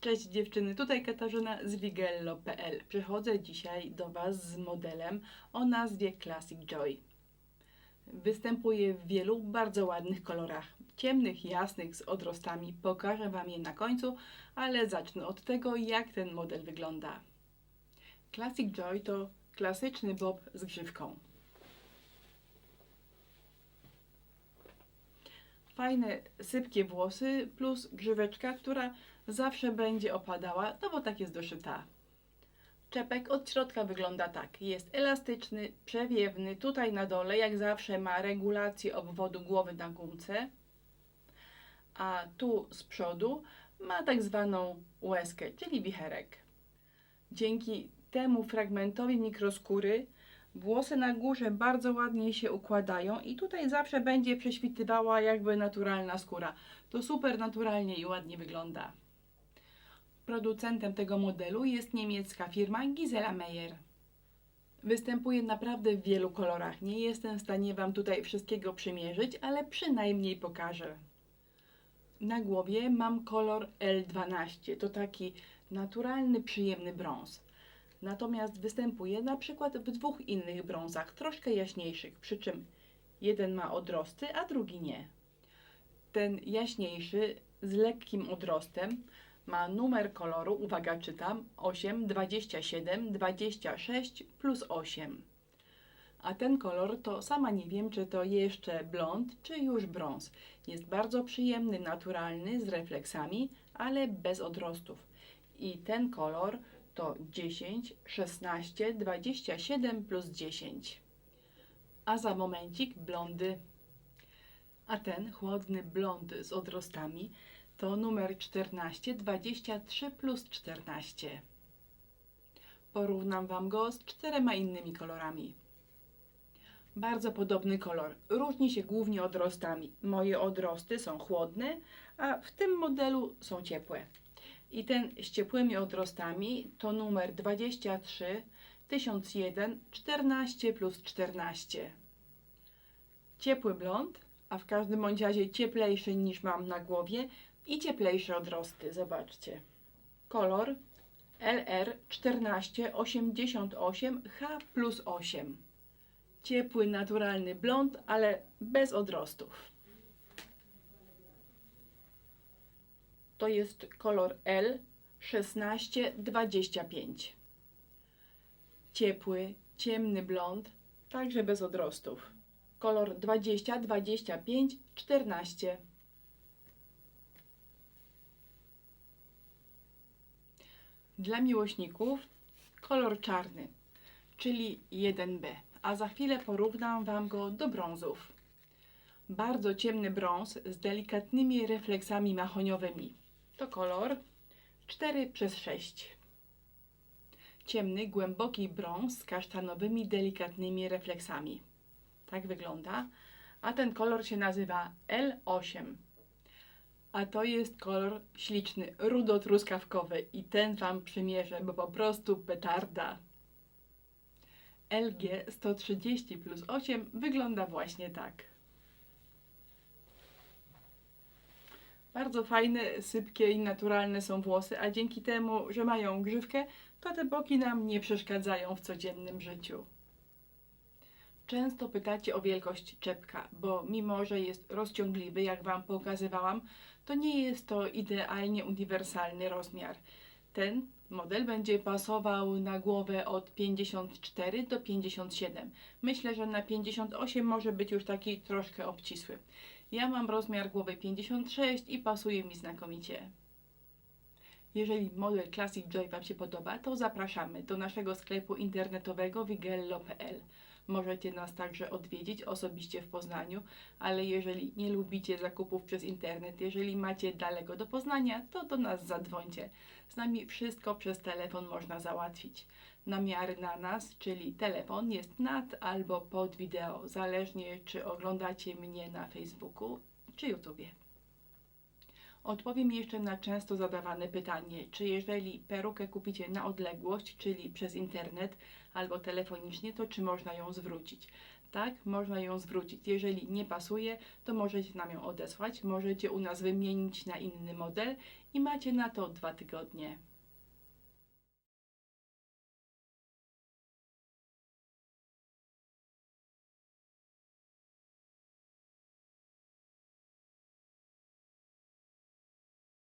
Cześć dziewczyny, tutaj Katarzyna z Wigello.pl. Przychodzę dzisiaj do Was z modelem o nazwie Classic Joy. Występuje w wielu bardzo ładnych kolorach. Ciemnych, jasnych, z odrostami. Pokażę Wam je na końcu, ale zacznę od tego, jak ten model wygląda. Classic Joy to klasyczny bob z grzywką. Fajne, sypkie włosy plus grzyweczka, która zawsze będzie opadała, no bo tak jest doszyta. Czepek od środka wygląda tak. Jest elastyczny, przewiewny. Tutaj na dole, jak zawsze, ma regulację obwodu głowy na gumce. A tu z przodu ma tak zwaną łezkę, czyli wicherek. Dzięki temu fragmentowi mikroskóry włosy na górze bardzo ładnie się układają i tutaj zawsze będzie prześwitywała jakby naturalna skóra. To super naturalnie i ładnie wygląda. Producentem tego modelu jest niemiecka firma Gisela Meyer. Występuje naprawdę w wielu kolorach. Nie jestem w stanie Wam tutaj wszystkiego przymierzyć, ale przynajmniej pokażę. Na głowie mam kolor L12. To taki naturalny, przyjemny brąz. Natomiast występuje na przykład w dwóch innych brązach, troszkę jaśniejszych, przy czym jeden ma odrosty, a drugi nie. Ten jaśniejszy z lekkim odrostem ma numer koloru, uwaga czytam, 8, 27, 26 plus 8. A ten kolor to sama nie wiem, czy to jeszcze blond, czy już brąz. Jest bardzo przyjemny, naturalny, z refleksami, ale bez odrostów. I ten kolor to 10, 16, 27 plus 10. A za momencik blondy. A ten chłodny blond z odrostami to numer 14, 23 plus 14. Porównam Wam go z czterema innymi kolorami. Bardzo podobny kolor. Różni się głównie odrostami. Moje odrosty są chłodne, a w tym modelu są ciepłe. I ten z ciepłymi odrostami to numer 23 1001 14 plus 14. Ciepły blond, a w każdym bądź razie cieplejszy niż mam na głowie i cieplejsze odrosty. Zobaczcie. Kolor LR 1488 H plus 8. Ciepły, naturalny blond, ale bez odrostów. To jest kolor L 1625. Ciepły, ciemny blond, także bez odrostów. Kolor 20, 25, 14. Dla miłośników kolor czarny, czyli 1B, a za chwilę porównam Wam go do brązów. Bardzo ciemny brąz z delikatnymi refleksami mahoniowymi. To kolor 4 przez 6. Ciemny, głęboki brąz z kasztanowymi, delikatnymi refleksami. Tak wygląda. A ten kolor się nazywa L8. A to jest kolor śliczny, rudo-truskawkowy i ten Wam przymierzę, bo po prostu petarda. LG 130 plus 8 wygląda właśnie tak. Bardzo fajne, sypkie i naturalne są włosy, a dzięki temu, że mają grzywkę, to te boki nam nie przeszkadzają w codziennym życiu. Często pytacie o wielkość czepka, bo mimo, że jest rozciągliwy, jak Wam pokazywałam, to nie jest to idealnie uniwersalny rozmiar. Ten model będzie pasował na głowę od 54 do 57. Myślę, że na 58 może być już taki troszkę obcisły. Ja mam rozmiar głowy 56 i pasuje mi znakomicie. Jeżeli model Classic Joy Wam się podoba, to zapraszamy do naszego sklepu internetowego wigello.pl. Możecie nas także odwiedzić osobiście w Poznaniu, ale jeżeli nie lubicie zakupów przez internet, jeżeli macie daleko do Poznania, to do nas zadzwońcie. Z nami wszystko przez telefon można załatwić. Namiary na nas, czyli telefon, jest nad albo pod wideo, zależnie czy oglądacie mnie na Facebooku czy YouTubie. Odpowiem jeszcze na często zadawane pytanie, czy jeżeli perukę kupicie na odległość, czyli przez internet albo telefonicznie, to czy można ją zwrócić? tak? Można ją zwrócić. Jeżeli nie pasuje, to możecie nam ją odesłać, możecie u nas wymienić na inny model i macie na to dwa tygodnie.